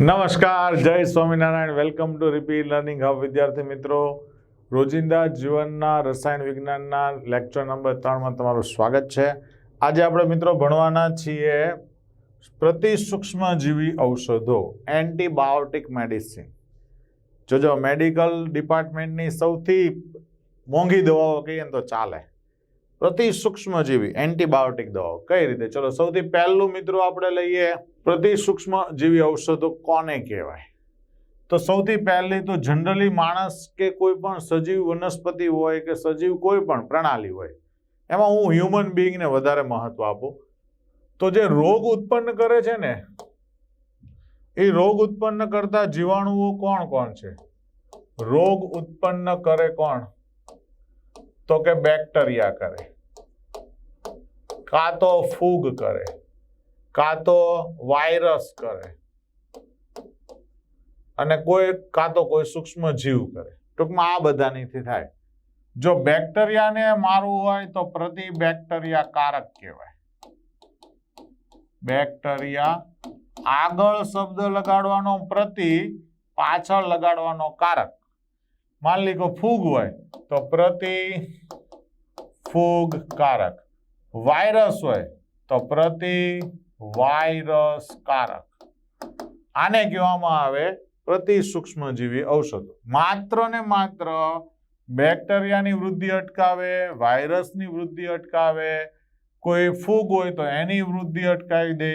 નમસ્કાર, જય Swaminarayan. Welcome to repeat learning hub વિદ્યાર્થી મિત્રો. રોજિંદા જીવનના રસાયણ વિજ્ઞાનના લેક્ચર નંબર ત્રણમાં તમારું સ્વાગત છે. આજે આપણે મિત્રો ભણવાના છીએ પ્રતિ સૂક્ષ્મજીવી ઔષધો, એન્ટીબાયોટિક મેડિસિન. જોજો, મેડિકલ ડિપાર્ટમેન્ટની સૌથી મોંઘી દવાઓ કહીએ ને તો ચાલે. પ્રતિ સૂક્ષ્મજીવી એન્ટીબાયોટિક દવાઓ. કઈ રીતે? ચલો, સૌથી પહેલું મિત્રો આપણે લઈએ પ્રતિ સૂક્ષ્મજીવી ઔષધો કોને કહેવાય? તો સૌથી પહેલી તો જનરલી માણસ કે કોઈ પણ સજીવ વનસ્પતિ હોય કે સજીવ કોઈ પણ પ્રણાલી હોય, એમાં હું હ્યુમન બિંગને વધારે મહત્વ આપું. તો જે રોગ ઉત્પન્ન કરે છે ને, એ રોગ ઉત્પન્ન કરતા જીવાણુઓ કોણ કોણ છે? રોગ ઉત્પન્ન કરે કોણ? તો કે બેક્ટેરિયા કરે. કાં તો ફૂગ કરે. કાં તો વાયરસ કરે. અને કોઈ, કાં તો કોઈ સૂક્ષ્મ જીવ કરે. ટૂંકમાં આ બધાનીથી થાય. જો બેક્ટેરિયાને મારવું હોય તો પ્રતિ બેક્ટેરિયા કારક કહેવાય. બેક્ટેરિયા આગળ શબ્દ લગાડવાનો પ્રતિ પાછળ લગાડવાનો કારક. માન લી ફૂગ હોય તો પ્રતિ ફૂગ કારક. વાયરસ હોય તો પ્રતિ વાયરસ કારક. આને કહેવામાં આવે પ્રતિ સૂક્ષ્મજીવી ઔષધો. માત્ર ને માત્ર બેક્ટેરિયાની વૃદ્ધિ અટકાવે, વાયરસની વૃદ્ધિ અટકાવે, કોઈ ફૂગ હોય તો એની વૃદ્ધિ અટકાવી દે,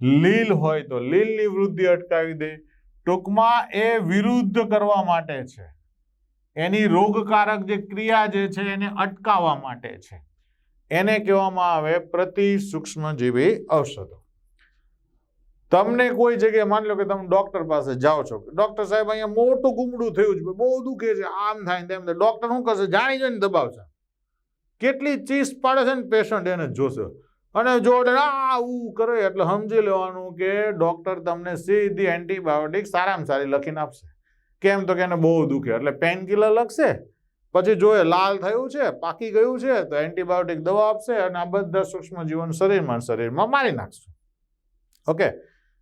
લીલ હોય તો લીલની વૃદ્ધિ અટકાવી દે. ટૂંકમાં એ વિરુદ્ધ કરવા માટે છે. એની રોગકારક જે ક્રિયા જે છે એને અટકાવવા માટે છે. એને કહેવામાં આવે પ્રતિ સૂક્ષ્મજીવી ઔષધો. તમને કોઈ જગ્યાએ માની લો કે તમે ડોક્ટર પાસે જાઓ છો, ડોક્ટર સાહેબ અહીંયા મોટું ગુમડું થયું છે બહુ દુખે છે, આમ થાય તેમ થાય. ડોક્ટર શું કરશે? જાણી જોઈને દબાવશે. કેટલી ચીસ પાડે છે ને પેશન્ટ એને જોશે. અને જો આવું કરે એટલે સમજી લેવાનું કે ડોક્ટર તમને સીધી એન્ટીબાયોટિક સારામાં સારી લખીને આપશે. કેમ તો કે એને બહુ દુખે. એટલે પેનકિલર લખશે, પછી જો એ લાલ થયું છે, પાકી ગયું છે, તો એન્ટીબાયોટિક દવા આપશે અને આ બધા સૂક્ષ્મ જીવન શરીરમાં શરીરમાં મારી નાખશે. ઓકે?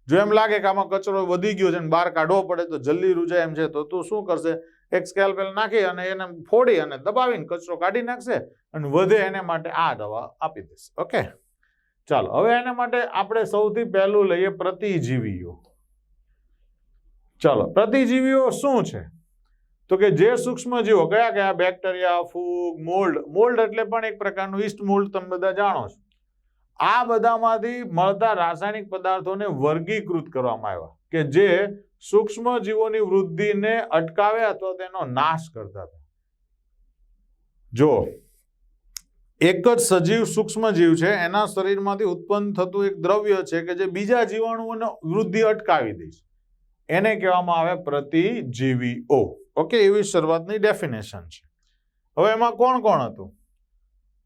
જો એમ લાગે કે આમાં કચરો વધી ગયો છે ને બહાર કાઢવો પડે તો જલ્દી રૂજાય એમ છે, તો તું શું કરશે? એક સ્કેલ્પેલ નાખી અને એને ફોડી અને દબાવીને કચરો કાઢી નાખશે અને વધે એને માટે આ દવા આપી દેશે. ઓકે? ચાલો, હવે એના માટે આપણે સૌથી પહેલું લઈએ પ્રતિજીવીઓ. ચાલો, પ્રતિજીવીઓ શું છે? તો કે જે સૂક્ષ્મજીવો, કયા કયા બેક્ટેરિયા, ફૂગ, મોલ્ડ મોલ્ડ એટલે પણ એક પ્રકારનું ઈસ્ટ મોલ્ડ તમે બધા જાણો છો. આ બધામાંથી મળતા રાસાયણિક પદાર્થોને વર્ગીકૃત કરવામાં આવ્યા કે જે સૂક્ષ્મ જીવોની વૃદ્ધિને અટકાવે અથવા તેનો નાશ કરતા હતા. જો, એક જ સજીવ સૂક્ષ્મ જીવ છે, એના શરીરમાંથી ઉત્પન્ન થતું એક દ્રવ્ય છે કે જે બીજા જીવાણુઓનો વૃદ્ધિ અટકાવી દે છે. એને કહેવામાં આવે પ્રતિજીવીઓ. ઓકે, એવી શરૂઆતની ડેફિનેશન છે. હવે એમાં કોણ કોણ હતું?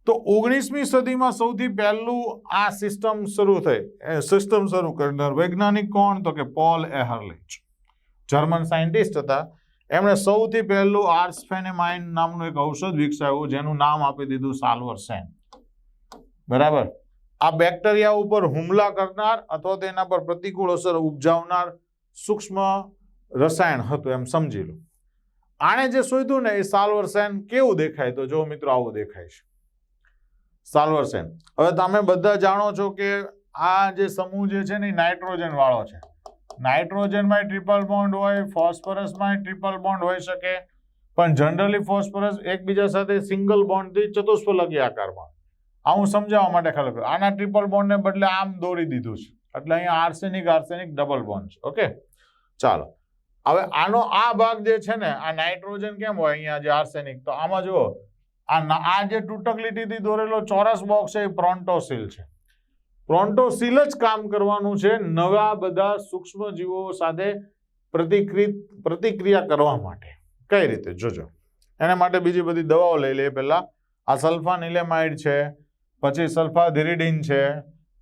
તો ઓગણીસમી સદીમાં સૌથી પહેલું આ સિસ્ટમ શરૂ થઈ સિસ્ટમ શરૂ કરનાર વૈજ્ઞાનિક કોણ? તો કે પોલ એહરલિચ જર્મન સાયન્ટિસ્ટ હતા. એમણે સૌથી પહેલું આર્સફેનેમાઇન નામનું એક ઔષધ વિકસાવ્યું, જેનું નામ આપી દીધું સાલ્વરસેન બરાબર? આ બેક્ટેરિયા ઉપર હુમલા કરનાર અથવા તો એના પર પ્રતિકૂળ અસર ઉપજાવનાર સૂક્ષ્મ રસાયણ હતું એમ સમજી લો. આણે જે શોધ્યું ને એ સાલ્વરસેન કેવું દેખાય? તો જો મિત્રો આવું દેખાય છે. સાલ્વરસેન હવે તમે બધા જાણો છો કે આ જે સમૂહ જે છે ને નાઇટ્રોજન વાળો છે. નાઇટ્રોજનમાં ટ્રિપલ બોન્ડ હોય ફોસ્ફરસમાં ટ્રિપલ બોન્ડ હોઈ શકે, પણ જનરલી ફોસ્ફરસ એકબીજા સાથે સિંગલ બોન્ડથી ચતુષ્ફલકી આકારમાં આ હું સમજાવવા માટે ખાલી. આના ટ્રિપલ બોન્ડને બદલે આમ દોરી દીધું છે. એટલે અહીંયા આર્સેનિક આર્સેનિક ડબલ બોન્ડ છે. ઓકે ચાલો. હવે આનો આ ભાગ જે છે ને, આ નાઇટ્રોજન કેમ હોય અહીંયા જે આર્સેનિક તો આમાં જુઓ, આ જે તૂટક લીટીથી દોરેલો ચોરસ બોક્સ છે, એ પ્રોન્ટોસિલ છે. પ્રોન્ટોસિલ જ કામ કરવાનું છે નવા બધા સૂક્ષ્મ જીવો સાથે પ્રતિક્રિત પ્રતિક્રિયા કરવા માટે. કઈ રીતે? જોજો. એના માટે બીજી બધી દવાઓ લઈ લઈએ પહેલાં આ સલ્ફાનિલેમાઇડ છે, પછી સલ્ફાધિરિડિન છે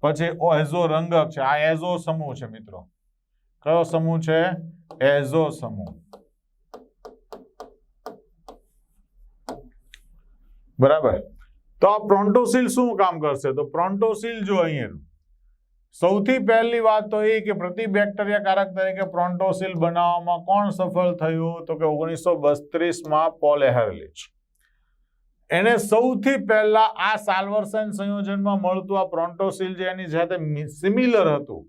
પછી એઝો રંગક છે. આ એઝો સમૂહ છે મિત્રો. કયો સમૂહ છે? એઝો સમૂહ. બરાબર. તો આ પ્રોન્ટોસિલ શું કામ કરશે? તો પ્રોન્ટોસિલ જો અહીંયા સૌથી પહેલી વાત તો એ કે પ્રતિબેક્ટેરિયા કારક તરીકે પ્રોન્ટોસિલ બનાવવામાં કોણ સફળ થયું? તો કે ઓગણીસો બત્રીસમાં પોલ એહરલિચ. એને સૌથી પહેલા આ સાલ્વરસન સંયોજનમાં મળતું આ પ્રોન્ટોસિલ જે એની સાથે સિમિલર હતું,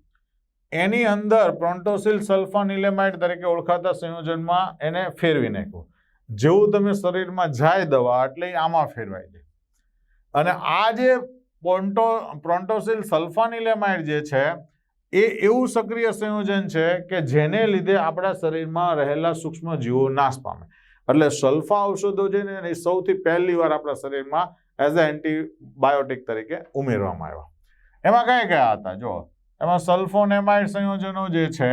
એની અંદર પ્રોન્ટોસિલ સલ્ફાનિલેમાઇડ તરીકે ઓળખાતા સંયોજનમાં એને ફેરવી નાખ્યું. જેવું તમે શરીરમાં જાય દવા એટલે આમાં ફેરવાઈ જાય. અને આ જે પોન્ટો પ્રોન્ટોસિલ સલ્ફાનિલેમાઇડ જે છે, એ એવું સક્રિય સંયોજન છે કે જેને લીધે આપણા શરીરમાં રહેલા સૂક્ષ્મ જીવો નાશ પામે. એટલે સલ્ફા ઔષધો છે ને એ સૌથી પહેલી વાર આપણા શરીરમાં એઝ અ એન્ટીબાયોટિક તરીકે ઉમેરવામાં આવ્યા. એમાં કયા કયા હતા? જો એમાં સલ્ફોનેમાઇડ સંયોજનો જે છે,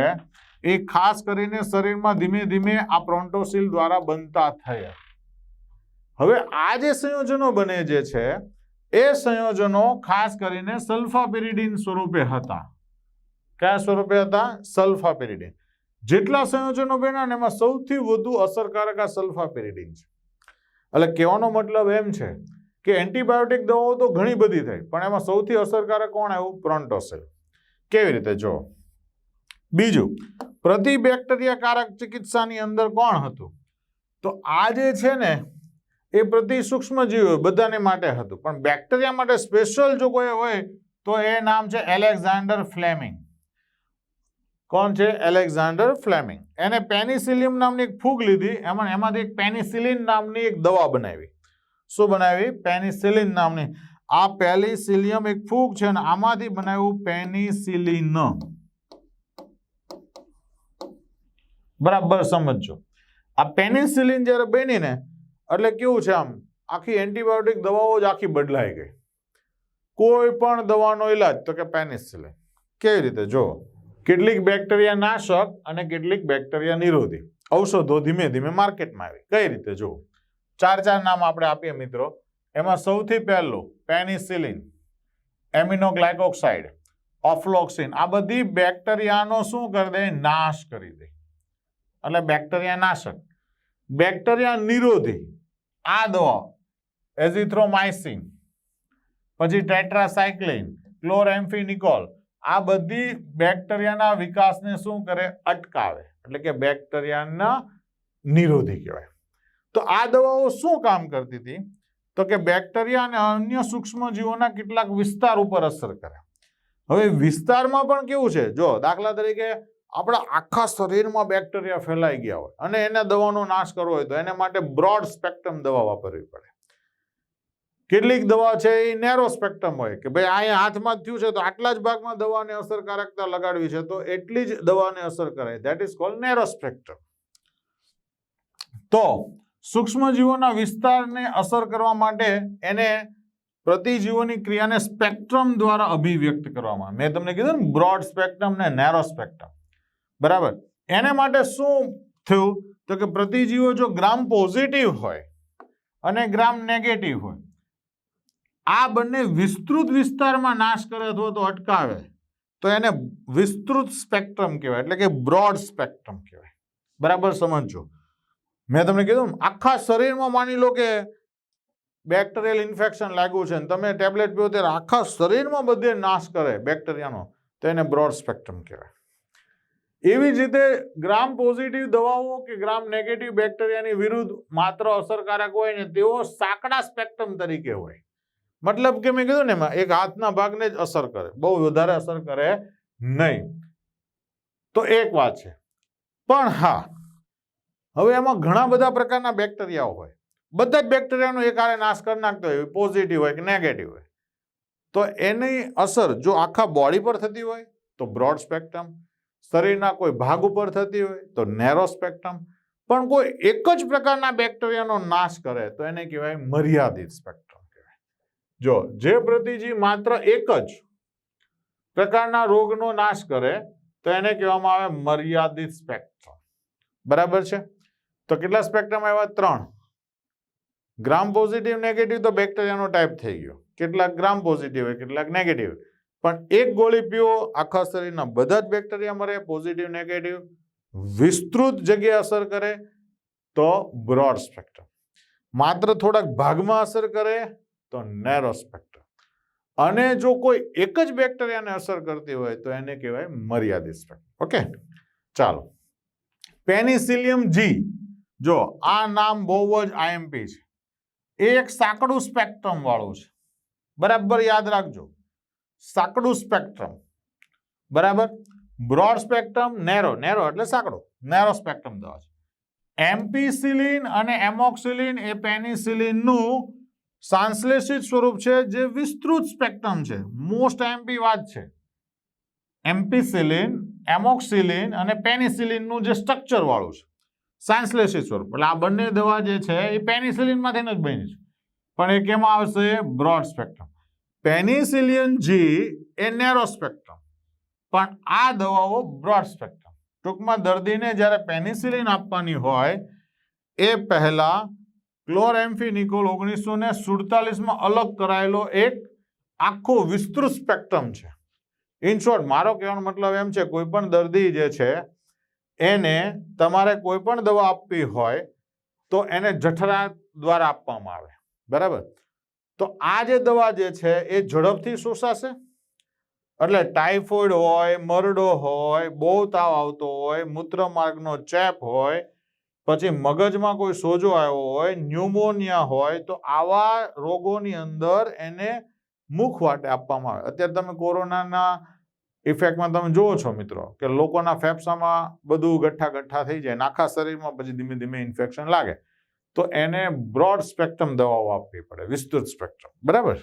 એ ખાસ કરીને શરીરમાં ધીમે ધીમે આ પ્રોન્ટોસિલ દ્વારા બનતા થયા. હવે આ જે સંયોજનો બને જે છે, એ સંયોજનો ખાસ કરીને સલ્ફાપેરિડીન સ્વરૂપે હતા. કયા સ્વરૂપે હતા? સલ્ફાપિરિડિન. જેટલા સંયોજનો બન્યા ને એમાં સૌથી વધુ અસરકારક આ સલ્ફાપિરિડિન છે. એટલે કહેવાનો મતલબ એમ છે કે એન્ટીબાયોટિક દવાઓ તો ઘણી બધી થઈ પણ એમાં સૌથી અસરકારક કોણ આવ્યું? પ્રોન્ટોસેલ. કેવી રીતે? જો બીજું, પ્રતિ બેક્ટેરિયાકારક ચિકિત્સાની અંદર કોણ હતું? તો આ જે છે ને, એ પ્રતિ સૂક્ષ્મજીવો બધાને માટે હતું, પણ બેક્ટેરિયા માટે સ્પેશિયલ જો કોઈ હોય, તો એ નામ છે એલેક્ઝાન્ડર ફ્લેમિંગ. કોણ છે? Alexander Fleming. એને પેનિસિલિયમ નામની એક ફૂગ લીધી. એમાં, એમાંથી એક પેનિસિલિન નામની એક દવા બનાવી. શું બનાવી? પેનિસિલિન નામની. આ પેલિસિલિયમ એક ફૂગ છે અને આમાંથી બનાવ્યું પેનિસિલિન. બરાબર સમજજો. આ પેનિસિલિન જ્યારે બની ને એટલે કેવું છે આમ? આખી એન્ટીબાયોટિક દવાઓ જ આખી બદલાઈ ગઈ. કોઈ પણ દવાનો ઈલાજ, તો કે પેનિસિલિન. કેવી રીતે? જો કેટલીક બેક્ટેરિયા નાશક અને કેટલીક બેક્ટેરિયા નિરોધી. ઔષધો ધીમે ધીમે માર્કેટમાં આવી. કઈ રીતે? જુઓ. ચાર ચાર નામ આપણે આપીએ મિત્રો. એમાં સૌથી પહેલું પેનિસિલિન, એમિનોગ્લાયકોક્સાઇડ, ઓફ્લોક્સિન. આ બધી બેક્ટેરિયાનો શું કરી દે? નાશ કરી દે. એટલે બેક્ટેરિયા નાશક. બેક્ટેરિયા નિરોધી. આ દવા એઝિથ્રોમાઇસિન પછી ટેટ્રાસાયક્લિન, ક્લોરેમ્ફિનિકોલ આ બધી બેક્ટેરિયાના વિકાસને શું કરે? અટકાવે. એટલે કે બેક્ટેરિયાના નિરોધી કહેવાય. તો આ દવાઓ શું કામ કરતી હતી? તો કે બેક્ટેરિયા અને અન્ય સૂક્ષ્મજીવોના કેટલાક વિસ્તાર ઉપર અસર કરે. હવે વિસ્તારમાં પણ કેવું છે? જો દાખલા તરીકે આપણા આખા શરીરમાં બેક્ટેરિયા ફેલાઈ ગયા હોય અને એને દવાનો નાશ કરવો હોય તો એને માટે બ્રોડ સ્પેક્ટ્રમ દવા વાપરવી પડે. કેટલીક દવા છે એ નેરો સ્પેક્ટ્રમ હોય કે ભાઈ અહીંયા હાથમાં થયું છે તો આટલા જ ભાગમાં દવાને અસરકારકતા લગાડવી છે તો એટલી જ દવાને અસર કરે. That is called narrow spectrum તો સૂક્ષ્મજીવોના વિસ્તારને અસર કરવા માટે એને પ્રતિજીવોની ક્રિયાને સ્પેક્ટ્રમ દ્વારા અભિવ્યક્ત કરવામાં. મેં તમને કીધું ને બ્રોડ સ્પેક્ટ્રમ ને નેરો સ્પેક્ટ્રમ બરાબર? એને માટે શું થયું? તો કે પ્રતિજીવો જો ગ્રામ પોઝિટિવ હોય અને ગ્રામ નેગેટિવ હોય આ બંને વિસ્તૃત વિસ્તારમાં નાશ કરે અથવા તો અટકાવે, તો એને વિસ્તૃત સ્પેક્ટ્રમ કહેવાય, એટલે કે બ્રોડ સ્પેક્ટ્રમ કહેવાય. બરાબર સમજજો. મેં તમને કીધું આખા શરીરમાં માની લો કે બેક્ટેરિયલ ઇન્ફેક્શન લાગ્યું છે તમે ટેબ્લેટ પીઓ ત્યારે આખા શરીરમાં બધે નાશ કરે બેક્ટેરિયાનો તો એને બ્રોડ સ્પેક્ટ્રમ કહેવાય. એવી જ રીતે ગ્રામ પોઝિટિવ દવાઓ કે ગ્રામ નેગેટિવ બેક્ટેરિયાની વિરુદ્ધ માત્ર અસરકારક હોય ને તેઓ સાંકડા સ્પેક્ટ્રમ તરીકે હોય. મતલબ કે મેં કીધું ને એમાં એક હાથના ભાગને જ અસર કરે, બહુ વધારે અસર કરે નહીં. તો એક વાત છે. પણ હા, હવે એમાં ઘણા બધા પ્રકારના બેક્ટેરિયાઓ હોય. બધા જ બેક્ટેરિયાનો એક આરે નાશ કરી નાખતો હોય પોઝિટિવ હોય કે નેગેટિવ હોય. તો એની અસર જો આખા બોડી પર થતી હોય, તો બ્રોડ સ્પેક્ટ્રમ શરીરના કોઈ ભાગ ઉપર થતી હોય, તો નેરો સ્પેક્ટ્રમ પણ કોઈ એક જ પ્રકારના બેક્ટેરિયાનો નાશ કરે, તો એને કહેવાય મર્યાદિત સ્પેક્ટ્રમ જો જે પ્રતિજી માત્ર એક જ પ્રકારના રોગનો નાશ કરે, તો એને કહેવામાં આવે મર્યાદિત સ્પેક્ટ્રમ. બરાબર છે? તો કેટલા સ્પેક્ટ્રમ આવ્યા? ત્રણ. ગ્રામ પોઝિટિવ, નેગેટિવ, તો બેક્ટેરિયાનો ટાઈપ થઈ ગયો. કેટલાક ગ્રામ પોઝિટિવ હોય, કેટલાક નેગેટિવ પણ એક ગોળી પીવો, આખા શરીરના બધા જ બેક્ટેરિયા મરે, પોઝિટિવ, નેગેટિવ, વિસ્તૃત જગ્યાએ અસર કરે, તો બ્રોડ સ્પેક્ટ્રમ. માત્ર થોડાક ભાગમાં અસર કરે તો નેરો સ્પેક્ટ્રમ અને જો કોઈ એક જ બેક્ટેરિયાને અસર કરતી હોય તો એને કહેવાય મર્યાદિત સ્પેક્ટ્રમ ઓકે ચાલો. પેનિસિલિયમ જી જો, આ નામ બહુ જ આઈએમપી છે. એ એક સાંકડું સ્પેક્ટ્રમ વાળું છે. બરાબર યાદ રાખજો. સાંકડું સ્પેક્ટ્રમ બરાબર? બ્રોડ સ્પેક્ટ્રમ નેરો નેરો એટલે સાંકડો. નેરો સ્પેક્ટ્રમ દવા છે. એમ્પીસિલિન અને એમોક્સિલિન એ પેનિસિલિનનું સંશ્લેષિત સ્વરૂપ છે જે વિસ્તૃત સ્પેક્ટ્રમ છે. મોસ્ટ એમપી વાત છે. એમ્પીસિલિન એમોક્સિલિન અને પેનિસિલિનનું જે સ્ટ્રક્ચર વાળું છે. સંશ્લેષિત સ્વરૂપ. એટલે આ બંને દવા જે છે એ પેનિસિલિનમાંથી જ બની છે પણ એ કેમાં આવશે? બ્રોડ સ્પેક્ટ્રમ પેનિસિલિયન જી એ નેરો સ્પેક્ટ્રમ પણ આ દવાઓ બ્રોડ સ્પેક્ટ્રમ ટૂંકમાં દર્દીને જ્યારે પેનિસિલિન આપવાની હોય, એ પહેલા ક્લોરેમ્ફિનિકોલ ઓગણીસો ને સુડતાલીસમાં અલગ કરાયેલો એક આખો વિસ્તૃત સ્પેક્ટ્રમ છે. ઇન શોર્ટ મારો કહેવાનો મતલબ એમ છે, કોઈ પણ દર્દી જે છે, એને તમારે કોઈ પણ દવા આપવી હોય, તો એને જઠરા દ્વારા આપવામાં આવે. બરાબર? તો આ જે દવા જે છે, એ ઝડપથી શોષાશે? એટલે ટાઇફોઇડ હોય, મરડો હોય, બહુ તાવ આવતો હોય, મૂત્રમાર્ગનો ચેપ હોય પછી મગજમાં કોઈ સોજો આવ્યો હોય, ન્યુમોનિયા હોય, તો આવા રોગોની અંદર એને મુખ વાટે આપવામાં આવે. અત્યારે તમે કોરોનાના ઇફેક્ટમાં તમે જુઓ છો મિત્રો, કે લોકોના ફેફસામાં બધું ગઠ્ઠા ગઠ્ઠા થઈ જાય આખા શરીરમાં પછી ધીમે ધીમે ઇન્ફેક્શન લાગે. તો એને બ્રોડ સ્પેક્ટ્રમ દવાઓ આપવી પડે, વિસ્તૃત સ્પેક્ટ્રમ. બરાબર?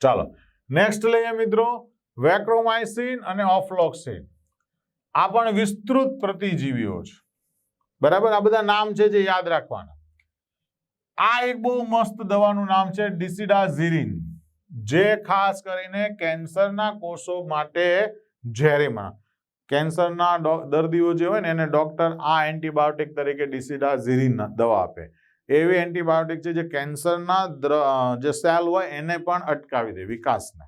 ચાલો. નેક્સ્ટ લઈએ મિત્રો, વેક્રોમાઇસિન અને ઓફ્લોક્સિન. આ પણ વિસ્તૃત પ્રતિજીવીઓ છે. બરાબર? આ બધા નામ છે જે યાદ રાખવાના. આ એક બહુ મસ્ત દવાનું નામ છે ડિસિડાઝિરિન, જે ખાસ કરીને કેન્સરના કોષો માટે ઝેરીમાં. કેન્સરના દર્દીઓ જે હોય ને, એને ડોક્ટર આ એન્ટીબાયોટિક તરીકે ડિસિડાઝિરિન દવા આપે. એવી એન્ટીબાયોટિક છે જે કેન્સરના જે સેલ હોય એને પણ અટકાવી દે, વિકાસને.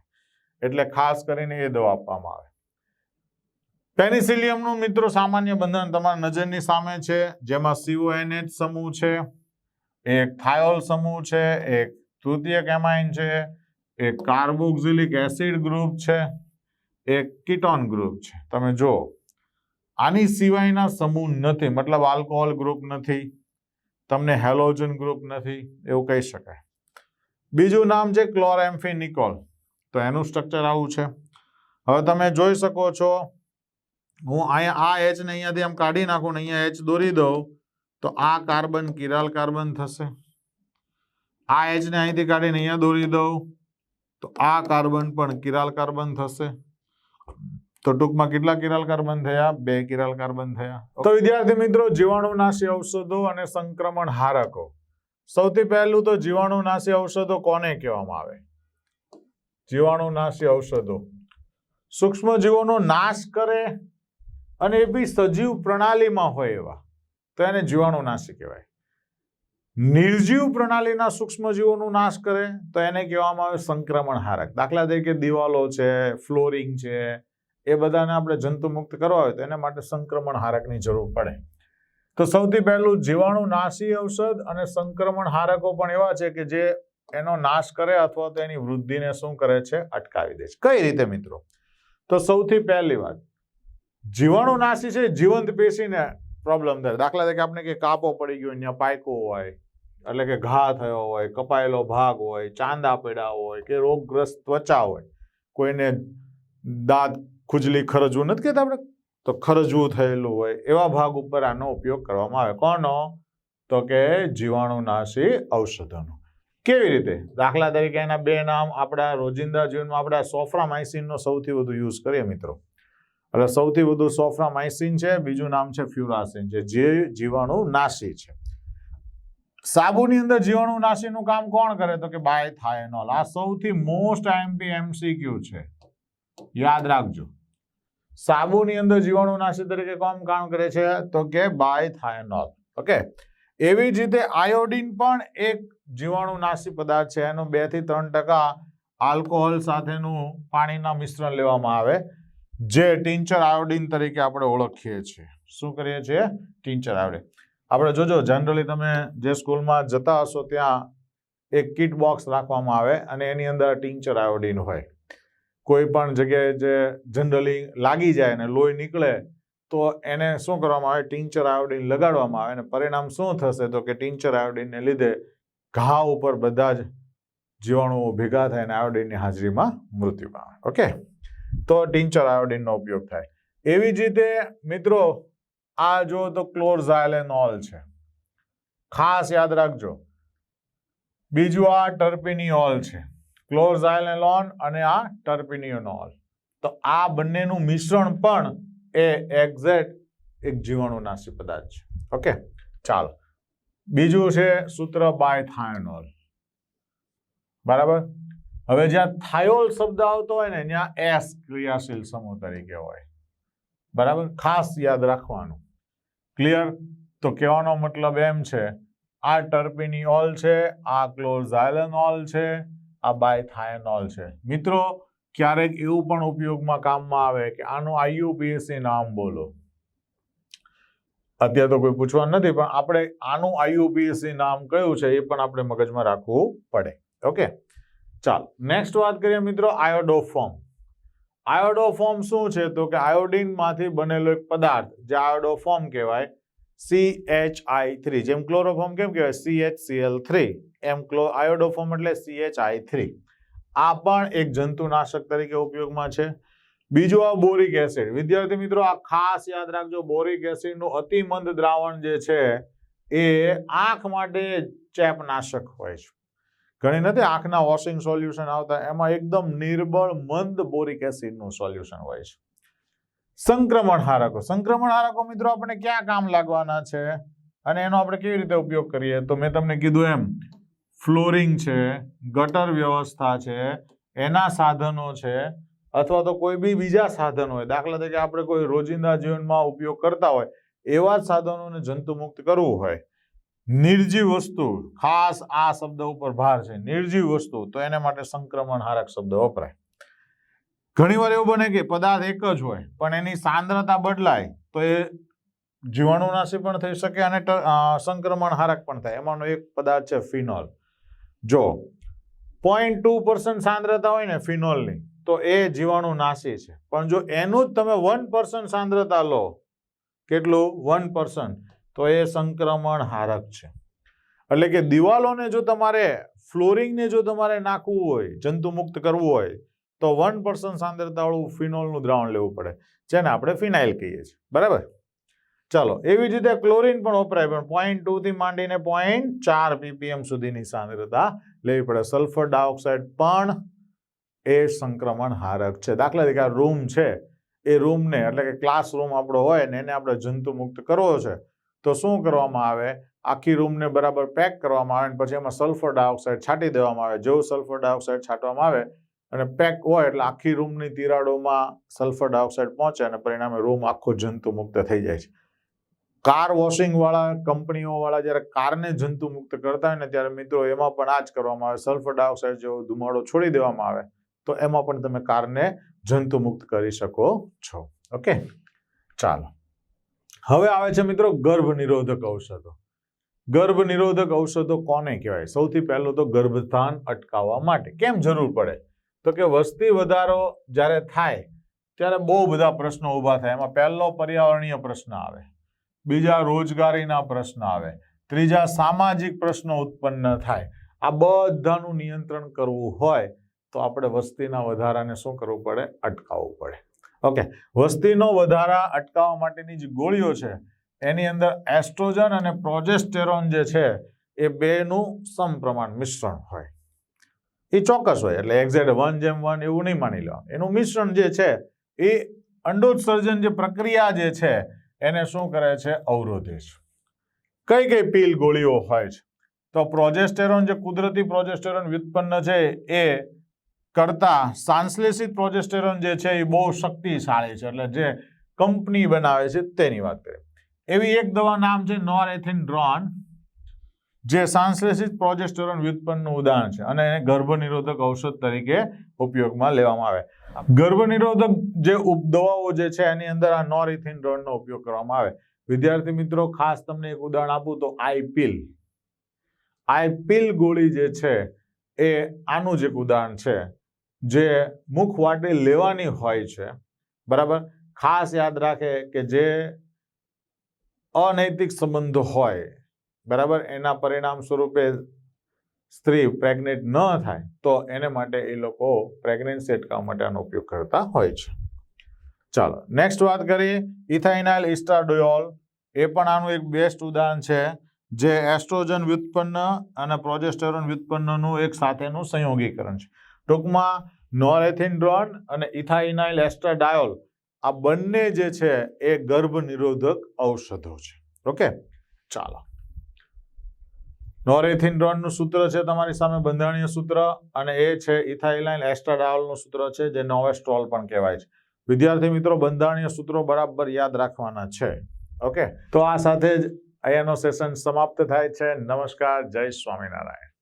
એટલે ખાસ કરીને એ દવા આપવામાં આવે. પેનિસિલિયમનું મિત્રો સામાન્ય બંધન તમારા નજરની સામે છે, જેમાં સીઓએનએચ સમૂહ છે, એક થાયોલ સમૂહ છે, એક તૃતીયક કેમાઇન છે, એક કાર્બોક્સિલિક એસિડ ગ્રુપ છે, એક કીટોન ગ્રુપ છે. તમે જો આની સિવાયના સમૂહ નથી, મતલબ આલ્કોહોલ ગ્રુપ નથી, તમને હેલોજન ગ્રુપ નથી, એવું કહી શકાય. બીજું નામ છે ક્લોરેમ્ફિનિકોલ તો એનું સ્ટ્રક્ચર આવું છે. હવે તમે જોઈ શકો છો હું અહીંયા આ એચ ને અહીંયાથી આમ કાઢી નાખું ને અહીંયા એચ દોરી દઉં તો આ કાર્બન કિરાલ કાર્બન થશે. આ એચ ને અહીંથી કાઢીને અહીંયા દોરી દઉં તો આ કાર્બન પણ કિરાલ કાર્બન થશે. તો ટૂંકમાં કેટલા કિરાલ કાર્બન થયા? બે કિરાલ કાર્બન થયા. તો વિદ્યાર્થી મિત્રો જીવાણુનાશી ઔષધો અને સંક્રમણ હારકો. સૌથી પહેલું તો જીવાણુનાશી ઔષધો કોને કહેવામાં આવે? જીવાણુનાશી ઔષધો. સૂક્ષ્મ જીવોનો નાશ કરે અને એ બી સજીવ પ્રણાલીમાં હોય એવા. તો એને જીવાણુનાશી કહેવાય. નિર્જીવ પ્રણાલીના સૂક્ષ્મજીવોનું નાશ કરે, તો એને કહેવામાં આવે સંક્રમણ હારક. દાખલા તરીકે દિવાલો છે, ફ્લોરિંગ છે, એ બધાને આપણે જંતુમુક્ત કરવા હોય તો એના માટે સંક્રમણ હારકની જરૂર પડે. તો સૌથી પહેલું જીવાણુનાશી ઔષધ અને સંક્રમણ હારકો પણ એવા છે કે જે એનો નાશ કરે અથવા તો એની વૃદ્ધિને શું કરે છે? અટકાવી દે છે. કઈ રીતે મિત્રો? તો સૌથી પહેલી વાત જીવાણુનાશી છે, જીવંત પેશીને પ્રોબ્લેમ થાય. દાખલા તરીકે આપણે કે કાપો પડી ગયો અહીંયા પાયકો હોય, એટલે કે ઘા થયો હોય, કપાયેલો ભાગ હોય, ચાંદા પડ્યા હોય, કે રોગગ્રસ્ત ત્વચા હોય, કોઈને દાંત ખુજલી ખરજવું નથી કહેતા આપણે? તો ખરજવું થયેલું હોય, એવા ભાગ ઉપર આનો ઉપયોગ કરવામાં આવે. કોનો? તો કે જીવાણુનાશી ઔષધોનો. કેવી રીતે? દાખલા તરીકે એના બે નામ આપણા રોજિંદા જીવનમાં આપણા સોફ્રામાઇસિનનો સૌથી વધુ યુઝ કરીએ મિત્રો. એટલે સૌથી વધુ સોફ્રામાઇસિન છે, બીજું નામ છે ફ્યુરાસિન છે જે જીવાણુ નાશી છે. સાબુની અંદર જીવાણુ નાશીનું કામ કોણ કરે તો કે બાયથાયનોલ આ સૌથી મોસ્ટ આઈએમપી એમસીક્યુ છે. યાદ રાખજો. સાબુની અંદર જીવાણુ નાશી તરીકે કોણ કામ કરે છે તો કે બાયથાયનોલ ઓકે? એવી જ રીતે આયોડિન પણ એક જીવાણુનાશી પદાર્થ છે. એનું બેથી ત્રણ ટકા આલ્કોહોલ સાથેનું પાણીના મિશ્રણ લેવામાં આવે. જે ટિંચર આયોડિન તરીકે આપણે ઓળખીએ છીએ. શું કરીએ છીએ? ટિંચર આયોડિન આપણે જોજો જનરલી તમે જે સ્કૂલમાં જતા હશો ત્યાં એક કીટ બોક્સ રાખવામાં આવે અને એની અંદર ટિંચર આયોડિન હોય. કોઈ પણ જગ્યાએ જે જનરલી લાગી જાય અને લોહી નીકળે, તો એને શું કરવામાં આવે? ટિંચર આયોડિન લગાડવામાં આવે. અને પરિણામ શું થશે? તો કે ટિંચર આયોડિનને લીધે ઘા ઉપર બધા જ જીવાણુઓ ભેગા થાય અને આયોડિનની હાજરીમાં મૃત્યુ પામે. ઓકે તો ટિંચર આયોડિનનો ઉપયોગ થાય. એવી જ રીતે મિત્રો, આ જો તો ક્લોરઝાયલેનોલ છે. ખાસ યાદ રાખજો. બીજું આ ટર્પિનિયોલ છે. ક્લોરઝાયલેનોલ અને આ ટર્પિનિયોનોલ તો આ બંનેનું મિશ્રણ પણ એ એક્ઝેક્ટ એક જીવાણુનાશી પદાર્થ છે. ઓકે? ચાલો. બીજું છે સૂત્ર બાયથાયોનોલ બરાબર? હવે જ્યાં થાયોલ શબ્દ આવતો હોય ને, ત્યાં એસ ક્રિયાશીલ સમૂહ તરીકે હોય. બરાબર? ખાસ યાદ રાખવાનું. ક્લિયર તો કહેવાનો મતલબ એમ છે, આ ટર્પિનિયોલ છે, આ ક્લોરઝાયલેનોલ છે, આ બાયથાયનોલ છે. મિત્રો, ક્યારેક એવું પણ ઉપયોગમાં કામમાં આવે કે આનું આઈયુપીએસસી નામ બોલો. અત્યારે તો કોઈ પૂછવાનું નથી, પણ આપણે આનું આઈયુપીએસસી નામ કયું છે એ પણ આપણે મગજમાં રાખવું પડે. ઓકે ચાલો નેક્સ્ટ વાત કરીએ મિત્રો આયોડોફોર્મ આયોડોફોર્મ શું છે? તો કે આયોડિનમાંથી બનેલો એક પદાર્થ, જે આયોડોફોર્મ કહેવાય સી એચ આઈ થ્રી જેમ ક્લોરોફોર્મ કેમ કહેવાય? C H C L three એમ ક્લો આયોડોફોર્મ એટલે સી એચ આઈ થ્રી આ પણ એક જંતુનાશક તરીકે ઉપયોગમાં છે. બીજું આ બોરિક એસિડ. વિદ્યાર્થી મિત્રો, આ ખાસ યાદ રાખજો, બોરિક એસિડનું અતિમંદ દ્રાવણ જે છે, એ આંખ માટે ચેપનાશક હોય છે. ઘણી નથી, આંખના વોશિંગ સોલ્યુશન આવતા, એમાં એકદમ નિર્બળ, મંદ બોરિક એસિડનું સોલ્યુશન હોય છે. સંક્રમણ હારકો સંક્રમણ હારકો મિત્રો આપણે ક્યાં કામ લાગવાના છે? અને એનો આપણે કેવી રીતે ઉપયોગ કરીએ? તો મેં તમને કીધું એમ, ફ્લોરિંગ છે, ગટર વ્યવસ્થા છે, એના સાધનો છે, અથવા તો કોઈ બી બીજા સાધનો હોય, દાખલા તરીકે આપણે કોઈ રોજિંદા જીવનમાં ઉપયોગ કરતા હોય, એવા જ સાધનોને જંતુમુક્ત કરવું હોય. નિર્જીવ વસ્તુ, ખાસ આ શબ્દ ઉપર ભાર છે, નિર્જીવ વસ્તુ, તો એને માટે સંક્રમણ હારક શબ્દ વપરાય. ઘણીવાર એવું બને કે પદાર્થ એક જ હોય, પણ એની સાંદ્રતા બદલાય, તો એ જીવાણુનાશી પણ થઈ શકે અને સંક્રમણ હારક પણ થાય. એમાંનો એક પદાર્થ છે ફિનોલ. જો પોઈન્ટ ટુ પર્સન્ટ સાંદ્રતા હોય ને ફિનોલની, તો એ જીવાણુનાશી છે. પણ જો એનું જ તમે વન પર્સન્ટ સાંદ્રતા લો, કેટલું? વન પર્સન્ટ તો એ સંક્રમણ હારક છે. એટલે કે દિવાલોને જો તમારે, ફ્લોરિંગને જો તમારે નાખવું હોય, જંતુમુક્ત કરવું હોય, તો વન પર્સન્ટ સાંદ્રતાવાળું ફિનોલનું દ્રાવણ લેવું પડે, જેને આપણે ફિનાઇલ કહીએ છીએ. બરાબર? ચાલો, એવી જ રીતે ક્લોરિન પણ વપરાય, પણ પોઈન્ટ ટુથી માંડીને પોઈન્ટ ચાર પીપીએમ સુધીની સાંદ્રતા લેવી પડે. સલ્ફર ડાયોક્સાઇડ પણ એ સંક્રમણ હારક છે. દાખલા તરીકે રૂમ છે, એ રૂમને એટલે કે ક્લાસરૂમ આપણો હોય ને એને આપણે જંતુમુક્ત કરવો છે તો શું કરવામાં આવે? આખી રૂમને બરાબર પેક કરવામાં આવે અને પછી એમાં સલ્ફર ડાયોક્સાઇડ છાંટી દેવામાં આવે. જેવું સલ્ફર ડાયોક્સાઇડ છાંટવામાં આવે અને પેક હોય એટલે આખી રૂમની તિરાડોમાં સલ્ફર ડાયોક્સાઇડ પહોંચે અને પરિણામે રૂમ આખો જંતુમુક્ત થઈ જાય છે. કાર વોશિંગવાળા કંપનીઓવાળા જ્યારે કારને જંતુમુક્ત કરતા હોય ને ત્યારે મિત્રો એમાં પણ આ જ કરવામાં આવે. સલ્ફર ડાયોક્સાઇડ જેવો ધુમાડો છોડી દેવામાં આવે તો એમાં પણ તમે કારને જંતુમુક્ત કરી શકો છો. ઓકે? ચાલો. હવે આવે છે મિત્રો ગર્ભ નિરોધક ઔષધો. ગર્ભ નિરોધક ઔષધો કોને કહેવાય? સૌથી પહેલું તો ગર્ભધાન અટકાવવા માટે. કેમ જરૂર પડે? તો કે વસ્તી વધારો જ્યારે થાય, ત્યારે બહુ બધા પ્રશ્નો ઊભા થાય. એમાં પહેલો પર્યાવરણીય પ્રશ્ન આવે, બીજા રોજગારીના પ્રશ્ન આવે, ત્રીજા સામાજિક પ્રશ્નો ઉત્પન્ન થાય. આ બધાનું નિયંત્રણ કરવું હોય તો આપણે વસ્તીના વધારાને શું કરવું પડે? અટકાવવું પડે. ઓકે વસ્તીનો વધારા અટકાવવા માટેની જે ગોળીઓ છે, એની અંદર એસ્ટ્રોજન અને પ્રોજેસ્ટેરોન જે છે, એ બેનું સમપ્રમાણ મિશ્રણ હોય. એ ચોક્કસ હોય, એટલે એક્ઝેક્ટ વન જેમ વન એવું નહીં માની લેવાનું. એનું મિશ્રણ જે છે, એ અંડોત્સર્જન જે પ્રક્રિયા જે છે, એને શું કરે છે? અવરોધે છે. કઈ કઈ પીલ ગોળીઓ હોય છે? તો પ્રોજેસ્ટેરોન જે કુદરતી પ્રોજેસ્ટેરોન વ્યુત્પન્ન છે, એ કરતા સાંશ્લેષિત પ્રોજેસ્ટેરોન જે છે એ બહુ શક્તિશાળી છે. એટલે જે કંપની બનાવે છે તેની વાત કરીએ. એવી એક દવા નામ છે નોરેથિન્ડ્રોન, જે સાંશ્લેષિત પ્રોજેસ્ટેરોન વ્યુત્પન્નનું ઉદાહરણ છે અને એને ગર્ભ નિરોધક ઔષધ તરીકે ઉપયોગમાં લેવામાં આવે. ગર્ભ નિરોધક જે દવાઓ જે છે એની અંદર આ નોરેથિન્ડ્રોનનો ઉપયોગ કરવામાં આવે. વિદ્યાર્થી મિત્રો, ખાસ તમને એક ઉદાહરણ આપું તો આઈપીલ આઈપીલ ગોળી જે છે એ આનું જ એક ઉદાહરણ છે. જે મુખવાટી લેવાની હોય છે, બરાબર? ખાસ યાદ રાખે કે જે અનૈતિક સંબંધો હોય, બરાબર? એના પરિણામ સ્વરૂપે સ્ત્રી પ્રેગ્નેન્ટ ન થાય, તો એને માટે એ લોકો પ્રેગ્નન્સી અટકાવવા માટે આનો ઉપયોગ કરતા હોય છે. ચાલો, નેક્સ્ટ વાત કરીએ. ઇથાઇનાઇલ ઇસ્ટાડોયોલ એ પણ આનું એક બેસ્ટ ઉદાહરણ છે, જે એસ્ટ્રોજન વ્યુત્પન્ન અને પ્રોજેસ્ટેરોન વ્યુત્પન્નનું એક સાથેનું સંયોગીકરણ છે. ટૂંકમાં નોરેથિન્ડ્રોન અને ઇથાઇનાઇલ એસ્ટ્રાડાયોલ, આ બંને જે છે એ ગર્ભ નિરોધક ઔષધો છે. ઓકે? ચાલો. નોરેથિન્ડ્રોનનું સૂત્ર છે તમારી સામે બંધારણીય સૂત્ર અને એ છે ઇથાઇલાઇન એસ્ટ્રાડાયોલનું સૂત્ર છે જે નોવેસ્ટ્રોલ પણ કહેવાય છે. વિદ્યાર્થી મિત્રો, બંધારણીય સૂત્રો બરાબર યાદ રાખવાના છે. ઓકે? તો આ સાથે જ અહીંયાનો સેશન સમાપ્ત થાય છે. નમસ્કાર. જય સ્વામિનારાયણ.